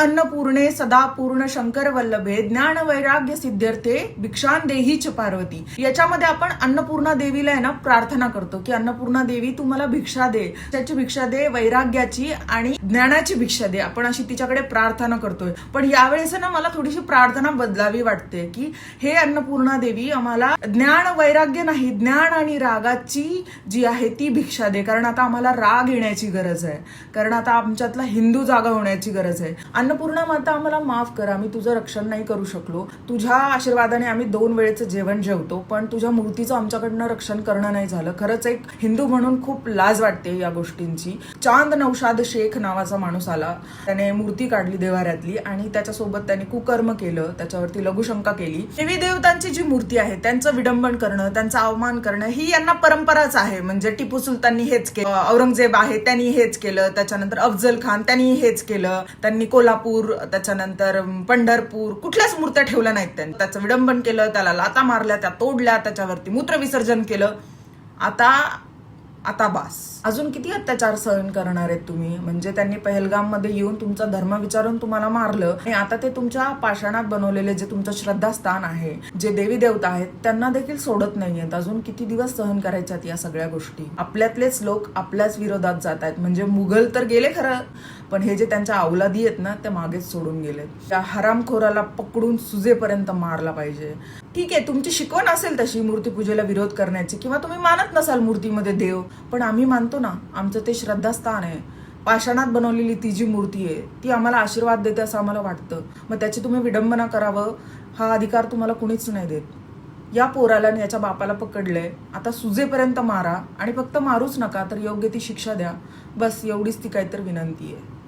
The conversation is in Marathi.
अन्नपूर्णे सदा पूर्ण शंकर वल्लभे ज्ञान वैराग्य सिद्ध्यर्थे भिक्षान देहीच पार्वती. याच्यामध्ये आपण अन्नपूर्णा देवीला आहे ना प्रार्थना करतो की अन्नपूर्णा देवी तू मला भिक्षा दे. त्याची भिक्षा दे वैराग्याची आणि ज्ञानाची भिक्षा दे. आपण अशी तिच्याकडे प्रार्थना करतोय. पण यावेळेस ना मला थोडीशी प्रार्थना बदलावी वाटते की हे अन्नपूर्णा देवी आम्हाला ज्ञान वैराग्य नाही ज्ञान आणि रागाची जी आहे ती भिक्षा दे. कारण आता आम्हाला राग येण्याची गरज आहे. कारण आता आमच्यातला हिंदू जागा होण्याची गरज आहे. अन्नपूर्णा माता आम्हाला माफ कर. आम्ही तुझं रक्षण नाही करू शकलो. तुझ्या आशीर्वादाने आम्ही दोन वेळेचं जेवण जेवतो पण तुझ्या मूर्तीचं आमच्याकडनं रक्षण करणं नाही झालं. खरंच एक हिंदू म्हणून खूप लाज वाटते या गोष्टींची. चांद नौशाद शेख नावाचा माणूस आला. त्याने मूर्ती काढली देवाऱ्यातली आणि त्याच्यासोबत त्याने कुकर्म केलं. त्याच्यावरती लघुशंका केली. देवी देवतांची जी मूर्ती आहे त्यांचं विडंबन करणं त्यांचा अवमान करणं ही यांना परंपराच आहे. म्हणजे टिपू सुलताननी हेच केलं औरंगजेब आहे त्यांनी हेच केलं. त्याच्यानंतर अफजल खान त्यांनी हेच केलं. त्यांनी कोल्हापूर त्याच्यानंतर पंढरपूर कुठल्याच मूर्त्या ठेवल्या नाहीत त्यांनी. त्याचं विडंबन केलं त्याला लाता मारल्या त्या तोडल्या त्याच्यावरती मूत्रविसर्जन केलं. आता आता बास. अजून किती अत्याचार सहन करणार आहेत तुम्ही? म्हणजे त्यांनी पहलगाममध्ये येऊन तुमचा धर्म विचारून तुम्हाला मारलं आणि आता ते तुमच्या पाषाणात बनवलेले जे तुमचं श्रद्धास्थान आहे जे देवी देवता आहेत त्यांना देखील सोडत नाहीयेत अजून किती दिवस सहन करायच्यात या सगळ्या गोष्टी? आपल्यातलेच लोक आपल्याच विरोधात जात आहेत. म्हणजे मुघल तर गेले खरं पण हे जे त्यांच्या अवलादी आहेत ना ते मागेच सोडून गेलेत. त्या हरामखोराला पकडून सुजेपर्यंत मारला पाहिजे. ठीक आहे तुमची शिकवण असेल तशी मूर्तीपूजेला विरोध करण्याची किंवा तुम्ही मानत नसाल मूर्तीमध्ये देव. पण आम्ही मानतो ना आमचं ते श्रद्धास्थान आहे. पाषाणात बनवलेली ती जी मूर्ती आहे ती आम्हाला आशीर्वाद देते असं आम्हाला वाटतं. मग त्याची तुम्ही विडंबना करावं हा अधिकार तुम्हाला कुणीच नाही देत. या पोराला आणि याच्या बापाला पकडलंय आता सुजेपर्यंत मारा आणि फक्त मारूच नका तर योग्य ती शिक्षा द्या. बस एवढीच ती काहीतरी विनंती आहे.